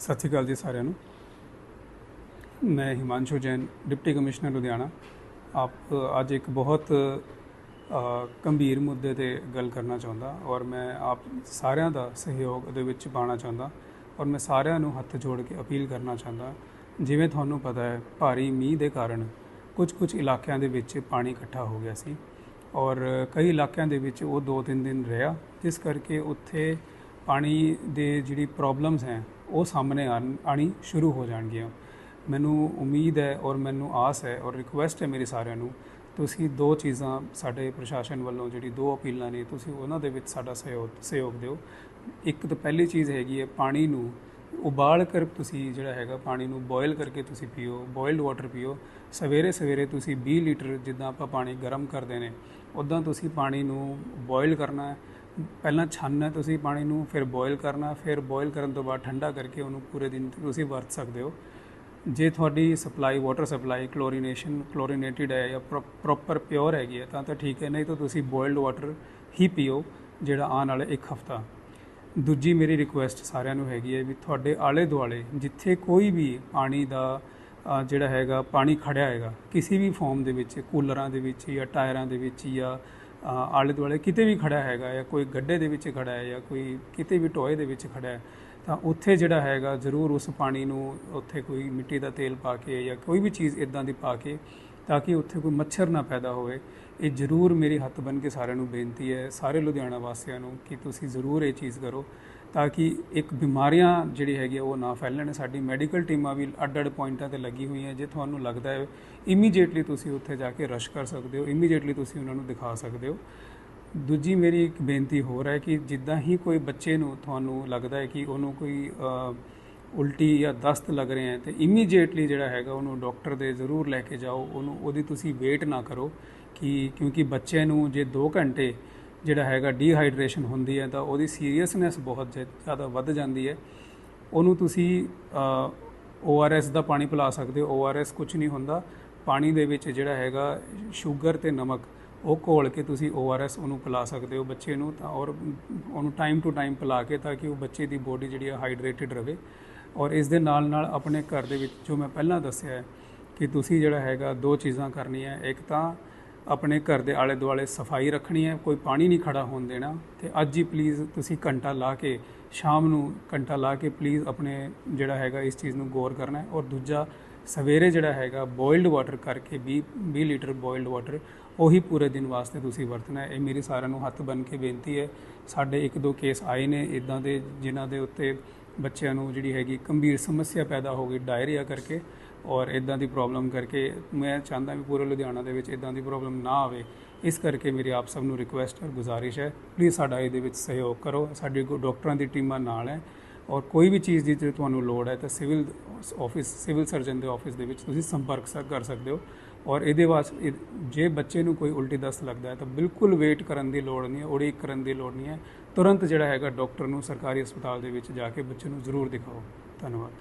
ਸਤਿ ਸ਼੍ਰੀ ਅਕਾਲ ਜੀ ਸਾਰਿਆਂ ਨੂੰ। ਮੈਂ ਹਿਮਾਂਸ਼ੂ ਜੈਨ, ਡਿਪਟੀ ਕਮਿਸ਼ਨਰ ਲੁਧਿਆਣਾ। ਆਪ ਅੱਜ ਇੱਕ ਬਹੁਤ ਗੰਭੀਰ ਮੁੱਦੇ ਤੇ ਗੱਲ ਕਰਨਾ ਚਾਹੁੰਦਾ ਔਰ ਮੈਂ ਆਪ ਸਾਰਿਆਂ ਦਾ ਸਹਿਯੋਗ ਦੇ ਵਿੱਚ ਪਾਉਣਾ ਚਾਹੁੰਦਾ ਔਰ ਮੈਂ ਸਾਰਿਆਂ ਨੂੰ ਹੱਥ ਜੋੜ ਕੇ ਅਪੀਲ ਕਰਨਾ ਚਾਹੁੰਦਾ। ਜਿਵੇਂ ਤੁਹਾਨੂੰ ਪਤਾ ਹੈ, ਭਾਰੀ ਮੀਂਹ ਦੇ ਕਾਰਨ ਕੁਝ ਕੁਝ ਇਲਾਕਿਆਂ ਦੇ ਵਿੱਚ ਪਾਣੀ ਇਕੱਠਾ ਹੋ ਗਿਆ ਸੀ ਔਰ ਕਈ ਇਲਾਕਿਆਂ ਦੇ ਵਿੱਚ ਉਹ 2-3 ਦਿਨ ਰਿਹਾ, ਜਿਸ ਕਰਕੇ ਉੱਥੇ ਪਾਣੀ ਦੇ ਜਿਹੜੀ ਪ੍ਰੋਬਲਮਸ ਹੈ, ਉਹ ਸਾਹਮਣੇ ਆਉਣ- ਆਉਣੀ ਸ਼ੁਰੂ ਹੋ ਜਾਣਗੀਆਂ। ਮੈਨੂੰ ਉਮੀਦ ਹੈ ਔਰ ਮੈਨੂੰ ਆਸ ਹੈ ਔਰ ਰਿਕੁਐਸਟ ਹੈ ਮੇਰੀ ਸਾਰਿਆਂ ਨੂੰ, ਤੁਸੀਂ ਦੋ ਚੀਜ਼ਾਂ ਸਾਡੇ ਪ੍ਰਸ਼ਾਸਨ ਵੱਲੋਂ ਜਿਹੜੀ ਦੋ ਅਪੀਲਾਂ ਨੇ, ਤੁਸੀਂ ਉਹਨਾਂ ਦੇ ਵਿੱਚ ਸਾਡਾ ਸਹਿਯੋਗ ਸਹਿਯੋਗ ਦਿਓ। ਇੱਕ ਤਾਂ ਪਹਿਲੀ ਚੀਜ਼ ਹੈਗੀ ਹੈ ਪਾਣੀ ਨੂੰ ਉਬਾਲ ਕਰ ਤੁਸੀਂ ਜਿਹੜਾ ਹੈਗਾ ਪਾਣੀ ਨੂੰ ਬੋਇਲ ਕਰਕੇ ਤੁਸੀਂ ਪੀਓ ਬੋਇਲਡ ਵਾਟਰ ਪੀਓ। ਸਵੇਰੇ ਸਵੇਰੇ ਤੁਸੀਂ 20 ਲੀਟਰ ਜਿੱਦਾਂ ਆਪਾਂ ਪਾਣੀ ਗਰਮ ਕਰਦੇ ਨੇ ਉਦਾਂ ਤੁਸੀਂ ਪਾਣੀ ਨੂੰ ਬੋਇਲ ਕਰਨਾ ਹੈ। ਪਹਿਲਾਂ ਛਾਨਣਾ ਤੁਸੀਂ ਪਾਣੀ ਨੂੰ ਫਿਰ ਬੋਇਲ ਕਰਨਾ, ਫਿਰ ਬੋਇਲ ਕਰਨ ਤੋਂ ਬਾਅਦ ਠੰਡਾ ਕਰਕੇ ਉਹਨੂੰ ਪੂਰੇ ਦਿਨ ਤੁਸੀਂ ਵਰਤ ਸਕਦੇ ਹੋ। ਜੇ ਤੁਹਾਡੀ supply water supply chlorination chlorinated ਹੈ ਜਾਂ ਪ੍ਰੋਪਰ ਪਿਓਰ ਹੈਗੀ ਹੈ, ਤਾਂ ਤਾਂ ਠੀਕ ਹੈ, ਨਹੀਂ ਤਾਂ ਤੁਸੀਂ ਬੋਇਲਡ ਵਾਟਰ ਹੀ ਪੀਓ, ਜਿਹੜਾ ਆਉਣ ਵਾਲੇ ਇੱਕ ਹਫਤਾ। ਦੂਜੀ ਮੇਰੀ ਰਿਕੁਐਸਟ ਸਾਰਿਆਂ ਨੂੰ ਹੈਗੀ ਹੈ ਵੀ ਤੁਹਾਡੇ ਆਲੇ ਦੁਆਲੇ ਜਿੱਥੇ ਕੋਈ ਵੀ ਪਾਣੀ ਦਾ ਜਿਹੜਾ ਹੈਗਾ, ਪਾਣੀ ਖੜਿਆ ਹੈਗਾ, ਕਿਸੇ ਵੀ ਫਾਰਮ ਦੇ ਵਿੱਚ, ਕੂਲਰਾਂ ਦੇ ਵਿੱਚ ਜਾਂ ਟਾਇਰਾਂ ਦੇ ਵਿੱਚ ਜਾਂ ਆਲੇ ਦੁਆਲੇ ਕਿਤੇ ਵੀ ਖੜਾ ਹੈਗਾ ਜਾਂ ਕੋਈ ਗੱਡੇ ਦੇ ਵਿੱਚ ਖੜਾ ਹੈ ਜਾਂ ਕੋਈ ਕਿਤੇ ਵੀ ਟੋਏ ਦੇ ਵਿੱਚ ਖੜਾ ਹੈ, ਤਾਂ ਉੱਥੇ ਜਿਹੜਾ ਹੈਗਾ ਜ਼ਰੂਰ ਉਸ ਪਾਣੀ ਨੂੰ ਉੱਥੇ ਕੋਈ ਮਿੱਟੀ ਦਾ ਤੇਲ ਪਾ ਕੇ ਜਾਂ ਕੋਈ ਵੀ ਚੀਜ਼ ਇਦਾਂ ਦੀ ਪਾ ਕੇ ਤਾਂ ਕਿ ਉੱਥੇ ਕੋਈ ਮੱਛਰ ਨਾ ਪੈਦਾ ਹੋਵੇ। ਇਹ ਜ਼ਰੂਰ ਮੇਰੀ ਹੱਥ ਬਨ ਕੇ ਸਾਰਿਆਂ ਨੂੰ ਬੇਨਤੀ ਹੈ, ਸਾਰੇ ਲੁਧਿਆਣਾ ਵਾਸੀਆਂ ਨੂੰ ਕਿ ਤੁਸੀਂ ਜ਼ਰੂਰ ਇਹ ਚੀਜ਼ ਕਰੋ ਤਾਂ ਕਿ ਇੱਕ ਬਿਮਾਰੀਆਂ ਜਿਹੜੀ ਹੈਗੀ ਆ ਉਹ ਨਾ ਫੈਲਣ। ਸਾਡੀ ਮੈਡੀਕਲ ਟੀਮਾਂ ਵੀ ਅੱਡ-ਅੱਡ ਪੁਆਇੰਟਾਂ ਤੇ ਲੱਗੀ ਹੋਈਆਂ ਜੇ ਤੁਹਾਨੂੰ ਲੱਗਦਾ ਹੈ ਇਮੀਡੀਏਟਲੀ ਤੁਸੀਂ ਉੱਥੇ ਜਾ ਕੇ ਰਸ਼ ਕਰ ਸਕਦੇ ਹੋ ਇਮੀਡੀਏਟਲੀ ਤੁਸੀਂ ਉਹਨਾਂ ਨੂੰ ਦਿਖਾ ਸਕਦੇ ਹੋ। ਦੂਜੀ ਮੇਰੀ ਇੱਕ ਬੇਨਤੀ ਹੋਰ ਹੈ ਕਿ ਜਿੱਦਾਂ ਹੀ ਕੋਈ ਬੱਚੇ ਨੂੰ ਤੁਹਾਨੂੰ ਲੱਗਦਾ ਹੈ ਕਿ ਉਹਨੂੰ ਕੋਈ ਉਲਟੀ ਜਾਂ ਦਸਤ ਲੱਗ ਰਹੇ ਹੈ, ਤੇ ਇਮੀਡੀਏਟਲੀ ਜਿਹੜਾ ਹੈਗਾ ਉਹਨੂੰ ਡਾਕਟਰ ਦੇ ਜ਼ਰੂਰ ਲੈ ਕੇ ਜਾਓ, ਉਹਨੂੰ, ਉਹਦੀ ਤੁਸੀਂ ਵੇਟ ਨਾ ਕਰੋ ਕਿ, ਕਿਉਂਕਿ ਬੱਚੇ ਨੂੰ ਜੇ 2 ਘੰਟੇ ਜਿਹੜਾ ਹੈਗਾ ਡੀਹਾਈਡਰੇਸ਼ਨ ਹੁੰਦੀ ਹੈ, ਤਾਂ ਉਹਦੀ ਸੀਰੀਅਸਨੈਸ ਬਹੁਤ ਜ਼ਿਆ- ਜ਼ਿਆਦਾ ਵੱਧ ਜਾਂਦੀ ਹੈ। ਉਹਨੂੰ ਤੁਸੀਂ ORS ਦਾ ਪਾਣੀ ਪਿਲਾ ਸਕਦੇ ਹੋ। ORS ਕੁਝ ਨਹੀਂ ਹੁੰਦਾ। ਪਾਣੀ ਦੇ ਵਿੱਚ ਜਿਹੜਾ ਹੈਗਾ ਸ਼ੂਗਰ ਤੇ ਨਮਕ, ਉਹ ਘੋਲ ਕੇ ਤੁਸੀਂ ORS ਉਹਨੂੰ ਪਿਲਾ ਸਕਦੇ ਹੋ ਬੱਚੇ ਨੂੰ ਤਾਂ, ਔਰ ਉਹਨੂੰ ਟਾਈਮ ਟੂ ਟਾਈਮ ਪਿਲਾ ਕੇ ਤਾਂ ਕਿ ਉਹ ਬੱਚੇ ਦੀ ਬੋਡੀ ਜਿਹੜੀ ਹੈ ਹਾਈਡਰੇਟਿਡ ਰਵੇ ਔਰ ਇਸ ਦੇ ਨਾਲ ਨਾਲ ਆਪਣੇ ਘਰ ਦੇ ਵਿੱਚ ਜੋ ਮੈਂ ਪਹਿਲਾਂ ਦੱਸਿਆ ਹੈ ਕਿ ਤੁਸੀਂ ਜਿਹੜਾ ਹੈਗਾ ਦੋ ਚੀਜ਼ਾਂ ਕਰਨੀਆਂ ਇੱਕ ਤਾਂ ਆਪਣੇ ਘਰ ਦੇ ਆਲੇ ਦੁਆਲੇ ਸਫ਼ਾਈ ਰੱਖਣੀ ਹੈ, ਕੋਈ ਪਾਣੀ ਨਹੀਂ ਖੜਾ ਹੋਣ ਦੇਣਾ ਤੇ ਅੱਜ ਹੀ ਪਲੀਜ਼ ਤੁਸੀਂ ਘੰਟਾ ਲਾ ਕੇ, ਸ਼ਾਮ ਨੂੰ ਘੰਟਾ ਲਾ ਕੇ ਪਲੀਜ਼ ਆਪਣੇ ਜਿਹੜਾ ਹੈਗਾ ਇਸ ਚੀਜ਼ ਨੂੰ ਗੌਰ ਕਰਨਾ ਹੈ। ਔਰ ਦੂਜਾ, ਸਵੇਰੇ ਜਿਹੜਾ ਹੈਗਾ ਬੋਇਲਡ ਵਾਟਰ ਕਰਕੇ 20 20 ਲੀਟਰ ਬੋਇਲਡ ਵਾਟਰ ਉਹੀ ਪੂਰੇ ਦਿਨ ਵਾਸਤੇ ਤੁਸੀਂ ਵਰਤਣਾ ਹੈ। ਇਹ ਮੇਰੀ ਸਾਰਿਆਂ ਨੂੰ ਹੱਥ ਬਨ ਕੇ ਬੇਨਤੀ ਹੈ। ਸਾਡੇ ਇੱਕ ਦੋ ਕੇਸ ਆਏ ਨੇ ਇਦਾਂ ਦੇ ਜਿਨ੍ਹਾਂ ਦੇ ਉੱਤੇ ਬੱਚਿਆਂ ਨੂੰ ਜਿਹੜੀ ਹੈਗੀ ਗੰਭੀਰ ਸਮੱਸਿਆ ਪੈਦਾ ਹੋ ਗਈ, ਡਾਇਰੀਆ ਕਰਕੇ ਔਰ ਇਦਾਂ ਦੀ ਪ੍ਰੋਬਲਮ ਕਰਕੇ ਮੈਂ ਚਾਹੁੰਦਾ ਵੀ ਪੂਰੇ ਲੁਧਿਆਣਾ ਦੇ ਵਿੱਚ ਇਦਾਂ ਦੀ ਪ੍ਰੋਬਲਮ ਨਾ ਆਵੇ। ਇਸ ਕਰਕੇ ਮੇਰੀ ਆਪ ਸਭ ਨੂੰ ਰਿਕੁਐਸਟ ਔਰ ਗੁਜ਼ਾਰਿਸ਼ ਹੈ ਪਲੀਜ਼ ਸਾਡਾ ਇਹਦੇ ਵਿੱਚ ਸਹਿਯੋਗ ਕਰੋ। ਸਾਡੀ ਕੋ ਡਾਕਟਰਾਂ ਦੀ ਟੀਮਾਂ ਨਾਲ ਹੈ। ਔਰ ਕੋਈ ਵੀ ਚੀਜ਼ ਦੀ ਜੇ ਤੁਹਾਨੂੰ ਲੋੜ ਹੈ ਤਾਂ ਸਿਵਲ ਆਫਿਸ, ਸਿਵਲ ਸਰਜਨ ਦੇ ਆਫਿਸ ਦੇ ਵਿੱਚ ਤੁਸੀਂ ਸੰਪਰਕ ਕਰ ਸਕਦੇ ਹੋ। ਔਰ ਇਹਦੇ ਵਾਸਤੇ ਜੇ ਬੱਚੇ ਨੂੰ ਕੋਈ ਉਲਟੀ ਦਸਤ ਲੱਗਦਾ ਹੈ ਤਾਂ ਬਿਲਕੁਲ ਵੇਟ ਕਰਨ ਦੀ ਲੋੜ ਨਹੀਂ ਹੈ, ਉਡੀਕ ਕਰਨ ਦੀ ਲੋੜ ਨਹੀਂ ਹੈ। ਤੁਰੰਤ ਜਿਹੜਾ ਹੈਗਾ ਡਾਕਟਰ ਨੂੰ ਸਰਕਾਰੀ ਹਸਪਤਾਲ ਦੇ ਵਿੱਚ ਜਾ ਕੇ ਬੱਚੇ ਨੂੰ ਜ਼ਰੂਰ ਦਿਖਾਓ। ਧੰਨਵਾਦ।